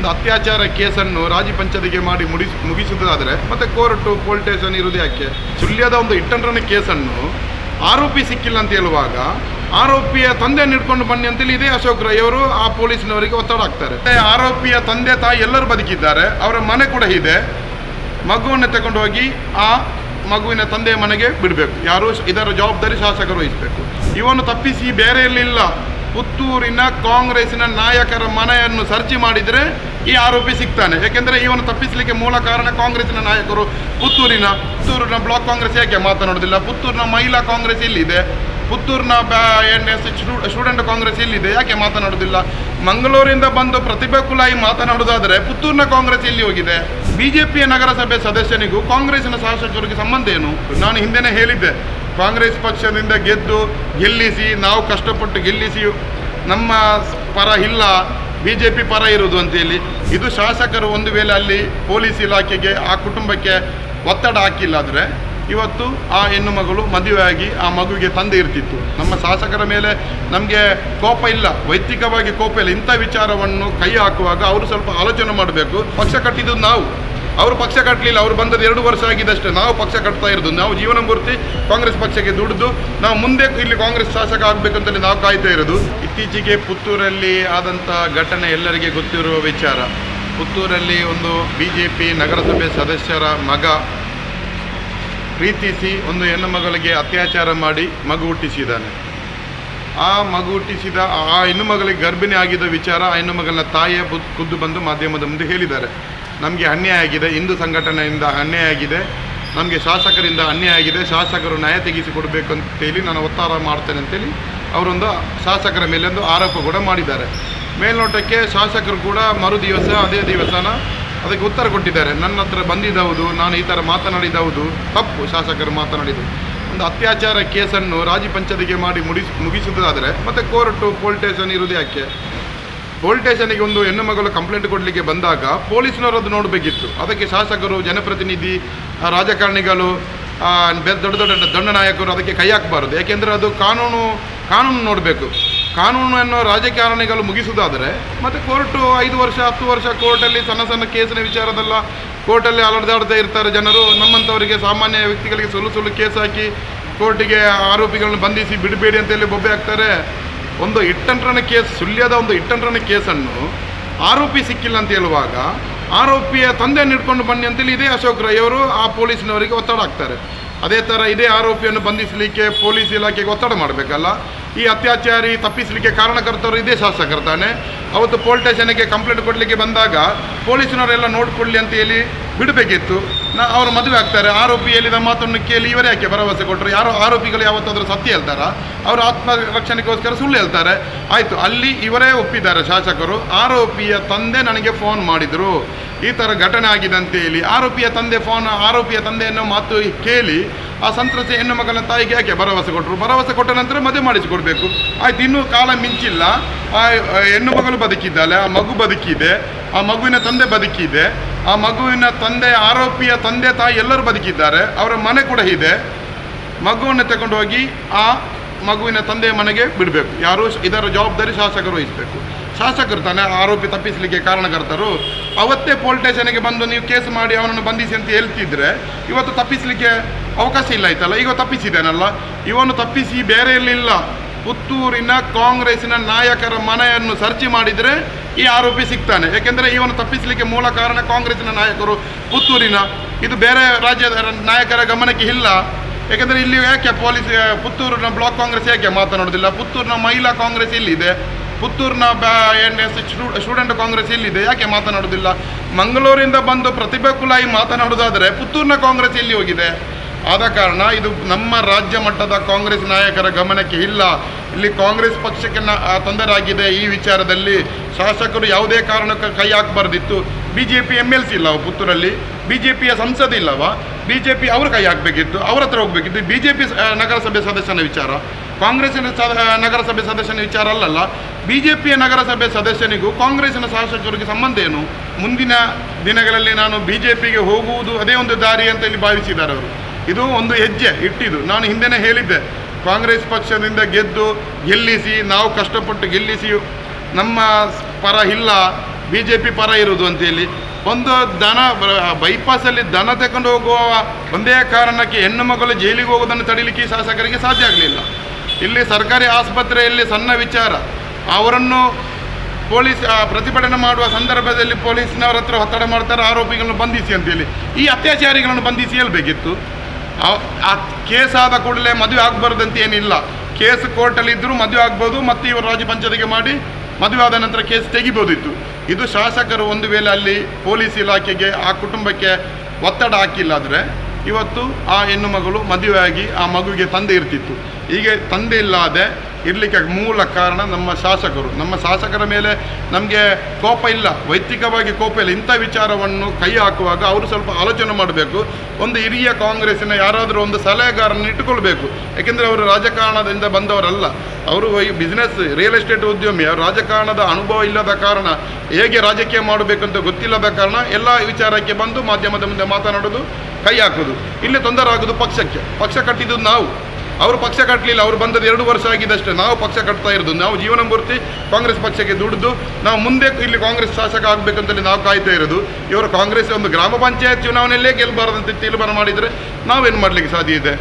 ಒಂದು ಅತ್ಯಾಚಾರ ಕೇಸನ್ನು ರಾಜಿ ಪಂಚಾಯತಿಗೆ ಮಾಡಿ ಮುಡಿಸ್ ಮುಗಿಸುವುದಾದರೆ ಮತ್ತೆ ಕೋರ್ಟು ಪೋಲ್ ಸ್ಟೇಷನ್ ಇರುವುದು ಯಾಕೆ? ಸುಳ್ಯದ ಒಂದು ಇಟ್ಟಂಡ್ರನ ಕೇಸನ್ನು ಆರೋಪಿ ಸಿಕ್ಕಿಲ್ಲ ಅಂತ ಹೇಳುವಾಗ ಆರೋಪಿಯ ತಂದೆ ಹಿಡ್ಕೊಂಡು ಬನ್ನಿ ಅಂತೇಳಿ ಇದೇ ಅಶೋಕ್ ರೈ ಅವರು ಆ ಪೊಲೀಸ್ನವರಿಗೆ ಒತ್ತಡ ಹಾಕ್ತಾರೆ. ಆರೋಪಿಯ ತಂದೆ ತಾಯಿ ಎಲ್ಲರೂ ಬದುಕಿದ್ದಾರೆ, ಅವರ ಮನೆ ಕೂಡ ಇದೆ. ಮಗುವನ್ನು ತಗೊಂಡು ಹೋಗಿ ಆ ಮಗುವಿನ ತಂದೆಯ ಮನೆಗೆ ಬಿಡಬೇಕು. ಯಾರು ಇದರ ಜವಾಬ್ದಾರಿ ಶಾಸಕರು ವಹಿಸಬೇಕು. ಇವನು ತಪ್ಪಿಸಿ ಬೇರೆ ಎಲ್ಲಿಲ್ಲ ಪುತ್ತೂರಿನ ಕಾಂಗ್ರೆಸ್ಸಿನ ನಾಯಕರ ಮನೆಯನ್ನು ಸರ್ಚಿ ಮಾಡಿದರೆ ಈ ಆರೋಪಿ ಸಿಗ್ತಾನೆ. ಯಾಕೆಂದರೆ ಇವನು ತಪ್ಪಿಸಲಿಕ್ಕೆ ಮೂಲ ಕಾರಣ ಕಾಂಗ್ರೆಸ್ಸಿನ ನಾಯಕರು ಪುತ್ತೂರಿನ ಪುತ್ತೂರಿನ ಬ್ಲಾಕ್ ಕಾಂಗ್ರೆಸ್ ಯಾಕೆ ಮಾತನಾಡೋದಿಲ್ಲ? ಪುತ್ತೂರಿನ ಮಹಿಳಾ ಕಾಂಗ್ರೆಸ್ ಇಲ್ಲಿದೆ ಪುತ್ತೂರಿನ ಎನ್, ಎಸ್ ಸ್ಟೂಡೆಂಟ್ ಕಾಂಗ್ರೆಸ್ ಇಲ್ಲಿದೆ ಯಾಕೆ ಮಾತನಾಡೋದಿಲ್ಲ? ಮಂಗಳೂರಿಂದ ಬಂದು ಪ್ರತಿಭಾ ಕುಲಾಯಿ ಮಾತನಾಡೋದಾದರೆ ಪುತ್ತೂರಿನ ಕಾಂಗ್ರೆಸ್ ಇಲ್ಲಿ ಹೋಗಿದೆ? ಬಿಜೆಪಿಯ ನಗರಸಭೆ ಸದಸ್ಯನಿಗೂ ಕಾಂಗ್ರೆಸ್ಸಿನ ಶಾಸಕರಿಗೆ ಸಂಬಂಧ ಏನು? ನಾನು ಹಿಂದೆನೇ ಹೇಳಿದ್ದೆ. ಕಾಂಗ್ರೆಸ್ ಪಕ್ಷದಿಂದ ಗೆದ್ದು ಗೆಲ್ಲಿಸಿ, ನಾವು ಕಷ್ಟಪಟ್ಟು ಗೆಲ್ಲಿಸಿ, ನಮ್ಮ ಪರ ಇಲ್ಲ ಬಿ ಜೆ ಪಿ ಪರ ಇರುವುದು ಅಂತೇಳಿ ಇದು ಶಾಸಕರು ಒಂದು ವೇಳೆ ಅಲ್ಲಿ ಪೊಲೀಸ್ ಇಲಾಖೆಗೆ, ಆ ಕುಟುಂಬಕ್ಕೆ ಒತ್ತಡ ಹಾಕಿಲ್ಲ ಆದರೆ ಇವತ್ತು ಆ ಹೆಣ್ಣು ಮಗಳು ಮದುವೆಯಾಗಿ ಆ ಮಗುವಿಗೆ ತಂದೆ ಇರ್ತಿತ್ತು. ನಮ್ಮ ಶಾಸಕರ ಮೇಲೆ ನಮಗೆ ಕೋಪ ಇಲ್ಲ, ವೈಯಕ್ತಿಕವಾಗಿ ಕೋಪ ಇಲ್ಲ. ಇಂಥ ವಿಚಾರವನ್ನು ಕೈ ಹಾಕುವಾಗ ಅವರು ಸ್ವಲ್ಪ ಆಲೋಚನೆ ಮಾಡಬೇಕು. ಪಕ್ಷ ಕಟ್ಟಿದ್ದು ನಾವು. ಅವರು ಪಕ್ಷ ಕಟ್ಟಲಿಲ್ಲ ಅವರು ಬಂದದ್ದು ಎರಡು ವರ್ಷ ಆಗಿದ್ದಷ್ಟೇ. ನಾವು ಪಕ್ಷ ಕಟ್ತಾ ಇರೋದು. ನಾವು ಜೀವನ ಪೂರ್ತಿ ಕಾಂಗ್ರೆಸ್ ಪಕ್ಷಕ್ಕೆ ದುಡಿದು, ನಾವು ಮುಂದೆ ಇಲ್ಲಿ ಕಾಂಗ್ರೆಸ್ ಶಾಸಕ ಆಗಬೇಕಂತೇಳಿ ನಾವು ಕಾಯ್ತಾ ಇರೋದು. ಇತ್ತೀಚೆಗೆ ಪುತ್ತೂರಲ್ಲಿ ಆದಂಥ ಘಟನೆ ಎಲ್ಲರಿಗೆ ಗೊತ್ತಿರುವ ವಿಚಾರ. ಪುತ್ತೂರಲ್ಲಿ ಒಂದು ಬಿ ಜೆ ಪಿ ನಗರಸಭೆ ಸದಸ್ಯರ ಮಗ ಪ್ರೀತಿಸಿ ಒಂದು ಹೆಣ್ಣು ಮಗಳಿಗೆ ಅತ್ಯಾಚಾರ ಮಾಡಿ ಮಗು ಹುಟ್ಟಿಸಿದ್ದಾನೆ. ಆ ಮಗು ಹುಟ್ಟಿಸಿದ, ಆ ಹೆಣ್ಣು ಮಗಳಿಗೆ ಗರ್ಭಿಣಿ ಆಗಿದ್ದ ವಿಚಾರ ಆ ಹೆಣ್ಣು ಮಗಳನ್ನ ತಾಯಿಯ ಖುದ್ದು ಬಂದು ಮಾಧ್ಯಮದ ಮುಂದೆ ಹೇಳಿದ್ದಾರೆ. ನಮಗೆ ಅನ್ಯಾಯ ಆಗಿದೆ, ಹಿಂದೂ ಸಂಘಟನೆಯಿಂದ ಅನ್ಯಾಯ ಆಗಿದೆ, ನಮಗೆ ಶಾಸಕರಿಂದ ಅನ್ಯಾಯ ಆಗಿದೆ, ಶಾಸಕರು ನ್ಯಾಯ ತೆಗೆಸಿ ಕೊಡಬೇಕು ಅಂತೇಳಿ ನಾನು ಒತ್ತಾರ ಮಾಡ್ತೇನೆ ಅಂತೇಳಿ ಅವರೊಂದು ಶಾಸಕರ ಮೇಲೆ ಒಂದು ಆರೋಪ ಕೂಡ ಮಾಡಿದ್ದಾರೆ. ಮೇಲ್ನೋಟಕ್ಕೆ ಶಾಸಕರು ಕೂಡ ಮರು ದಿವಸ ಅದೇ ದಿವಸನ ಅದಕ್ಕೆ ಉತ್ತರ ಕೊಟ್ಟಿದ್ದಾರೆ. ನನ್ನ ಹತ್ರ ಬಂದಿದ್ದವುದು, ನಾನು ಈ ಥರ ಮಾತನಾಡಿದವುದು ತಪ್ಪು, ಶಾಸಕರು ಮಾತನಾಡಿದ್ದು. ಒಂದು ಅತ್ಯಾಚಾರ ಕೇಸನ್ನು ರಾಜಿ ಪಂಚದಿಗೆ ಮಾಡಿ ಮುಡಿಸ್ ಮುಗಿಸುವುದಾದರೆ ಮತ್ತೆ ಕೋರ್ಟು ಪೋಲ್ ಸ್ಟೇಷನ್ ಇರುವುದು ಯಾಕೆ? ಪೊಲೀಸ್ ಸ್ಟೇಷನ್ಗೆ ಒಂದು ಹೆಣ್ಣು ಮಗಳು ಕಂಪ್ಲೇಂಟ್ ಕೊಡಲಿಕ್ಕೆ ಬಂದಾಗ ಪೊಲೀಸ್ನವರು ಅದು ನೋಡಬೇಕಿತ್ತು. ಅದಕ್ಕೆ ಶಾಸಕರು, ಜನಪ್ರತಿನಿಧಿ ರಾಜಕಾರಣಿಗಳು ದೊಡ್ಡ ದೊಡ್ಡ ದಂಡನಾಯಕರು ಅದಕ್ಕೆ ಕೈ ಹಾಕಬಾರದು. ಯಾಕೆಂದರೆ ಅದು ಕಾನೂನು ಕಾನೂನು ನೋಡಬೇಕು. ಕಾನೂನನ್ನು ರಾಜಕಾರಣಿಗಳು ಮುಗಿಸುವುದಾದರೆ ಮತ್ತು ಕೋರ್ಟು ಐದು ವರ್ಷ, ಹತ್ತು ವರ್ಷ ಕೋರ್ಟಲ್ಲಿ ಸಣ್ಣ ಸಣ್ಣ ಕೇಸಿನ ವಿಚಾರದೆಲ್ಲ ಕೋರ್ಟಲ್ಲಿ ಅಲರ್ದಾಡ್ತಾ ಇರ್ತಾರೆ ಜನರು. ನಮ್ಮಂಥವರಿಗೆ ಸಾಮಾನ್ಯ ವ್ಯಕ್ತಿಗಳಿಗೆ ಸುಳ್ಳು ಸುಳ್ಳು ಕೇಸ್ ಹಾಕಿ ಕೋರ್ಟಿಗೆ ಆರೋಪಿಗಳನ್ನು ಬಂಧಿಸಿ ಬಿಡಬೇಡಿ ಅಂತೇಳಿ ಬೊಬ್ಬೆ ಹಾಕ್ತಾರೆ. ಒಂದು ಇಟ್ಟಂಟ್ರನ ಕೇಸ್, ಸುಳ್ಯದ ಒಂದು ಇಟ್ಟಂಟ್ರನ ಕೇಸನ್ನು ಆರೋಪಿ ಸಿಕ್ಕಿಲ್ಲ ಅಂತ ಹೇಳುವಾಗ ಆರೋಪಿಯ ತಂದೆಯನ್ನು ಇಟ್ಕೊಂಡು ಬನ್ನಿ ಅಂತೇಳಿ ಇದೇ ಅಶೋಕ್ ರೈ ಅವರು ಆ ಪೊಲೀಸ್ನವರಿಗೆ ಒತ್ತಡ ಹಾಕ್ತಾರೆ. ಅದೇ ಥರ ಇದೇ ಆರೋಪಿಯನ್ನು ಬಂಧಿಸಲಿಕ್ಕೆ ಪೊಲೀಸ್ ಇಲಾಖೆಗೆ ಒತ್ತಡ ಮಾಡಬೇಕಲ್ಲ. ಈ ಅತ್ಯಾಚಾರಿ ತಪ್ಪಿಸಲಿಕ್ಕೆ ಕಾರಣಕರ್ತರು ಇದೇ ಶಾಸಕರು ತಾನೆ ಅವತ್ತು ಪೋಲ್ ಸ್ಟೇಷನ್ಗೆ ಕಂಪ್ಲೇಂಟ್ ಕೊಡಲಿಕ್ಕೆ ಬಂದಾಗ ಪೊಲೀಸ್ನವರೆಲ್ಲ ನೋಡಿಕೊಳ್ಳಿ ಅಂತ ಹೇಳಿ ಬಿಡಬೇಕಿತ್ತು. ನಾ ಅವರು ಮದುವೆ ಆಗ್ತಾರೆ. ಆರೋಪಿ ಹೇಳಿದ ಮಾತನ್ನು ಕೇಳಿ ಇವರೇ ಯಾಕೆ ಭರವಸೆ ಕೊಟ್ಟರು ಯಾರೋ ಆರೋಪಿಗಳು ಯಾವತ್ತಾದರೂ ಸತ್ಯ ಹೇಳ್ತಾರ? ಅವರು ಆತ್ಮರಕ್ಷಣೆಗೋಸ್ಕರ ಸುಳ್ಳು ಹೇಳ್ತಾರೆ. ಆಯಿತು, ಅಲ್ಲಿ ಇವರೇ ಒಪ್ಪಿದ್ದಾರೆ ಶಾಸಕರು. ಆರೋಪಿಯ ತಂದೆ ನನಗೆ ಫೋನ್ ಮಾಡಿದರು. ಈ ಥರ ಘಟನೆ ಆಗಿದೆ ಅಂತ ಹೇಳಿ ಆರೋಪಿಯ ತಂದೆ ಫೋನ್, ಆರೋಪಿಯ ತಂದೆಯನ್ನು ಮಾತು ಕೇಳಿ ಆ ಸಂತ್ರಸ್ತ ಹೆಣ್ಣು ಮಗನ ತಾಯಿಗೆ ಯಾಕೆ ಭರವಸೆ ಕೊಟ್ಟರು ಭರವಸೆ ಕೊಟ್ಟ ನಂತರ ಮದುವೆ ಮಾಡಿಸಿಕೊಡ್ಬೇಕು. ಆಯ್ತು, ಇನ್ನೂ ಕಾಲ ಮಿಂಚಿಲ್ಲ. ಆ ಹೆಣ್ಣು ಮಗಳು ಬದುಕಿದ್ದಾಳೆ, ಆ ಮಗು ಬದುಕಿದೆ, ಆ ಮಗುವಿನ ತಂದೆ ಬದುಕಿದೆ, ಆ ಮಗುವಿನ ತಂದೆ, ಆರೋಪಿಯ ತಂದೆ, ತಾಯಿ ಎಲ್ಲರೂ ಬದುಕಿದ್ದಾರೆ, ಅವರ ಮನೆ ಕೂಡ ಇದೆ. ಮಗುವನ್ನು ತಗೊಂಡು ಹೋಗಿ ಆ ಮಗುವಿನ ತಂದೆಯ ಮನೆಗೆ ಬಿಡಬೇಕು. ಯಾರು ಇದರ ಜವಾಬ್ದಾರಿ ಶಾಸಕರು ವಹಿಸಬೇಕು. ಶಾಸಕರು ತಾನೇ ಆರೋಪಿ ತಪ್ಪಿಸಲಿಕ್ಕೆ ಕಾರಣಕರ್ತರು. ಅವತ್ತೇ ಪೋಲ್ ಸ್ಟೇಷನ್ಗೆ ಬಂದು ನೀವು ಕೇಸ್ ಮಾಡಿ ಅವನನ್ನು ಬಂಧಿಸಿ ಅಂತ ಹೇಳ್ತಿದ್ರೆ, ಇವತ್ತು ತಪ್ಪಿಸಲಿಕ್ಕೆ ಅವಕಾಶ ಇಲ್ಲ ಆಯ್ತಲ್ಲ? ಈಗ ತಪ್ಪಿಸಿದ್ದಾನಲ್ಲ ಇವನು ತಪ್ಪಿಸಿ ಬೇರೆ ಎಲ್ಲಿಲ್ಲ ಪುತ್ತೂರಿನ ಕಾಂಗ್ರೆಸ್ಸಿನ ನಾಯಕರ ಮನೆಯನ್ನು ಸರ್ಚಿ ಮಾಡಿದರೆ ಈ ಆರೋಪಿ ಸಿಗ್ತಾನೆ. ಯಾಕೆಂದರೆ ಇವನು ತಪ್ಪಿಸಲಿಕ್ಕೆ ಮೂಲ ಕಾರಣ ಕಾಂಗ್ರೆಸ್ಸಿನ ನಾಯಕರು ಪುತ್ತೂರಿನ. ಇದು ಬೇರೆ ರಾಜ್ಯದ ನಾಯಕರ ಗಮನಕ್ಕೆ ಇಲ್ಲ. ಏಕೆಂದರೆ ಇಲ್ಲಿ ಯಾಕೆ ಪೊಲೀಸ್, ಪುತ್ತೂರಿನ ಬ್ಲಾಕ್ ಕಾಂಗ್ರೆಸ್ ಯಾಕೆ ಮಾತನಾಡೋದಿಲ್ಲ? ಪುತ್ತೂರಿನ ಮಹಿಳಾ ಕಾಂಗ್ರೆಸ್ ಇಲ್ಲಿದೆ ಪುತ್ತೂರಿನ ಎನ್, ಎಸ್ ಸ್ಟೂಡೆಂಟ್ ಕಾಂಗ್ರೆಸ್ ಇಲ್ಲಿದೆ ಯಾಕೆ ಮಾತನಾಡೋದಿಲ್ಲ? ಮಂಗಳೂರಿಂದ ಬಂದು ಪ್ರತಿಭಾ ಕುಲಾಯಿ ಮಾತನಾಡೋದಾದರೆ ಪುತ್ತೂರಿನ ಕಾಂಗ್ರೆಸ್ ಇಲ್ಲಿ ಹೋಗಿದೆ? ಆದ ಕಾರಣ ಇದು ನಮ್ಮ ರಾಜ್ಯ ಮಟ್ಟದ ಕಾಂಗ್ರೆಸ್ ನಾಯಕರ ಗಮನಕ್ಕೆ ಇಲ್ಲ. ಇಲ್ಲಿ ಕಾಂಗ್ರೆಸ್ ಪಕ್ಷಕ್ಕೆ ತೊಂದರೆಯಾಗಿದೆ ಈ ವಿಚಾರದಲ್ಲಿ. ಶಾಸಕರು ಯಾವುದೇ ಕಾರಣಕ್ಕೆ ಕೈ ಹಾಕಬಾರ್ದಿತ್ತು. B J P M L C ಇಲ್ಲವ ಪುತ್ತೂರಲ್ಲಿ. ಬಿ ಜೆ ಪಿಯ ಸಂಸದ ಇಲ್ಲವ. ಬಿ ಜೆ ಪಿ ಅವರು ಕೈ ಹಾಕಬೇಕಿತ್ತು, ಅವ್ರ ಹತ್ರ ಹೋಗಬೇಕಿತ್ತು. ಬಿ ಜೆ ಪಿ ನಗರಸಭೆ ಸದಸ್ಯನ ವಿಚಾರ. ಕಾಂಗ್ರೆಸ್ಸಿನ ನಗರಸಭೆ ಸದಸ್ಯನ ವಿಚಾರ ಅಲ್ಲಲ್ಲ. ಬಿ ಜೆ ಪಿಯ ನಗರಸಭೆ ಸದಸ್ಯನಿಗೂ ಕಾಂಗ್ರೆಸ್ಸಿನ ಶಾಸಕರಿಗೆ ಸಂಬಂಧ ಏನು? ಮುಂದಿನ ದಿನಗಳಲ್ಲಿ ನಾನು ಬಿ ಜೆ ಪಿಗೆ ಹೋಗುವುದು ಅದೇ ಒಂದು ದಾರಿ ಅಂತ ಇಲ್ಲಿ ಭಾವಿಸಿದ್ದಾರೆ ಅವರು. ಇದು ಒಂದು ಹೆಜ್ಜೆ, ಇಟ್ಟಿದ್ದು. ನಾನು ಹಿಂದೆನೇ ಹೇಳಿದ್ದೆ, ಕಾಂಗ್ರೆಸ್ ಪಕ್ಷದಿಂದ ಗೆದ್ದು ಗೆಲ್ಲಿಸಿ, ನಾವು ಕಷ್ಟಪಟ್ಟು ಗೆಲ್ಲಿಸಿ, ನಮ್ಮ ಪರ ಇಲ್ಲ ಬಿ ಜೆ ಪಿ ಪರ ಇರುವುದು ಅಂತೇಳಿ ಒಂದು ದನ ಬೈಪಾಸಲ್ಲಿ ದನ ತಗೊಂಡು ಹೋಗುವ ಒಂದೇ ಕಾರಣಕ್ಕೆ ಹೆಣ್ಣು ಮಗಳು ಜೈಲಿಗೆ ಹೋಗೋದನ್ನು ತಡಿಲಿಕ್ಕೆ ಶಾಸಕರಿಗೆ ಸಾಧ್ಯ ಆಗಲಿಲ್ಲ. ಇಲ್ಲಿ ಸರ್ಕಾರಿ ಆಸ್ಪತ್ರೆಯಲ್ಲಿ ಸಣ್ಣ ವಿಚಾರ. ಅವರನ್ನು ಪೊಲೀಸ್ ಪ್ರತಿಭಟನೆ ಮಾಡುವ ಸಂದರ್ಭದಲ್ಲಿ ಪೊಲೀಸ್ನವರ ಹತ್ರ ಒತ್ತಡ ಮಾಡ್ತಾರೆ, ಆರೋಪಿಗಳನ್ನು ಬಂಧಿಸಿ ಅಂತೇಳಿ ಈ ಅತ್ಯಾಚಾರಿಗಳನ್ನು ಬಂಧಿಸಿ ಹೇಳ್ಬೇಕಿತ್ತು. ಆ- ಕೇಸ್ ಆದ ಕೂಡಲೇ ಮದುವೆ ಆಗಬಾರ್ದು ಏನಿಲ್ಲ. ಕೇಸ್ ಕೋರ್ಟಲ್ಲಿ ಇದ್ದರೂ ಮದುವೆ ಆಗ್ಬೋದು, ಮತ್ತು ಇವರು ರಾಜ್ಯ ಮಾಡಿ ಮದುವೆ ಆದ ನಂತರ ಕೇಸ್ ತೆಗಿಬೋದಿತ್ತು. ಇದು ಶಾಸಕರು ಒಂದು ವೇಳೆ ಅಲ್ಲಿ ಪೊಲೀಸ್ ಇಲಾಖೆಗೆ, ಆ ಕುಟುಂಬಕ್ಕೆ ಒತ್ತಡ ಹಾಕಿಲ್ಲ ಆದರೆ, ಇವತ್ತು ಆ ಹೆಣ್ಣು ಮಗಳು ಮದುವೆಯಾಗಿ ಆ ಮಗುವಿಗೆ ತಂದೆ ಇರ್ತಿತ್ತು. ಹೀಗೆ ತಂದೆ ಇಲ್ಲದೆ ಇರಲಿಕ್ಕೆ ಮೂಲ ಕಾರಣ ನಮ್ಮ ಶಾಸಕರು. ನಮ್ಮ ಶಾಸಕರ ಮೇಲೆ ನಮಗೆ ಕೋಪ ಇಲ್ಲ. ವೈಯಕ್ತಿಕವಾಗಿ ಕೋಪ ಇಲ್ಲ. ಇಂಥ ವಿಚಾರವನ್ನು ಕೈ ಹಾಕುವಾಗ ಅವರು ಸ್ವಲ್ಪ ಆಲೋಚನೆ ಮಾಡಬೇಕು. ಒಂದು ಹಿರಿಯ ಕಾಂಗ್ರೆಸ್ಸಿನ ಯಾರಾದರೂ ಒಂದು ಸಲಹೆಗಾರನ್ನು ಇಟ್ಟುಕೊಳ್ಬೇಕು. ಯಾಕೆಂದರೆ ಅವರು ರಾಜಕಾರಣದಿಂದ ಬಂದವರಲ್ಲ. ಅವರು ಬಿಸ್ನೆಸ್ ರಿಯಲ್ ಎಸ್ಟೇಟ್ ಉದ್ಯಮಿ. ಅವರು ರಾಜಕಾರಣದ ಅನುಭವ ಇಲ್ಲದ ಕಾರಣ ಹೇಗೆ ರಾಜಕೀಯ ಮಾಡಬೇಕಂತ ಗೊತ್ತಿಲ್ಲದ ಕಾರಣ ಎಲ್ಲ ವಿಚಾರಕ್ಕೆ ಬಂದು ಮಾಧ್ಯಮದ ಮುಂದೆ ಮಾತನಾಡೋದು, ಕೈ ಹಾಕೋದು. ಇಲ್ಲಿ ತೊಂದರೆ ಆಗೋದು ಪಕ್ಷಕ್ಕೆ. ಪಕ್ಷ ಕಟ್ಟಿದ್ದು ನಾವು. ಅವರು ಪಕ್ಷ ಕಟ್ಟಲಿಲ್ಲ ಅವರು ಬಂದದ್ದು ಎರಡು ವರ್ಷ ಆಗಿದ್ದಷ್ಟೇ. ನಾವು ಪಕ್ಷ ಕಟ್ತಾ ಇರೋದು. ನಾವು ಜೀವನ ಪೂರ್ತಿ ಕಾಂಗ್ರೆಸ್ ಪಕ್ಷಕ್ಕೆ ದುಡಿದು, ನಾವು ಮುಂದೆ ಇಲ್ಲಿ ಕಾಂಗ್ರೆಸ್ ಶಾಸಕ ಆಗಬೇಕಂತೇಳಿ ನಾವು ಕಾಯ್ತಾ ಇರೋದು. ಇವರು ಕಾಂಗ್ರೆಸ್ ಒಂದು ಗ್ರಾಮ ಪಂಚಾಯತ್ ಚುನಾವಣೆಯಲ್ಲೇ ಗೆಲ್ಲಬಾರದಂತ ತೀರ್ಮಾನ ಮಾಡಿದರೆ ನಾವೇನು ಮಾಡಲಿಕ್ಕೆ ಸಾಧ್ಯ ಇದೆ?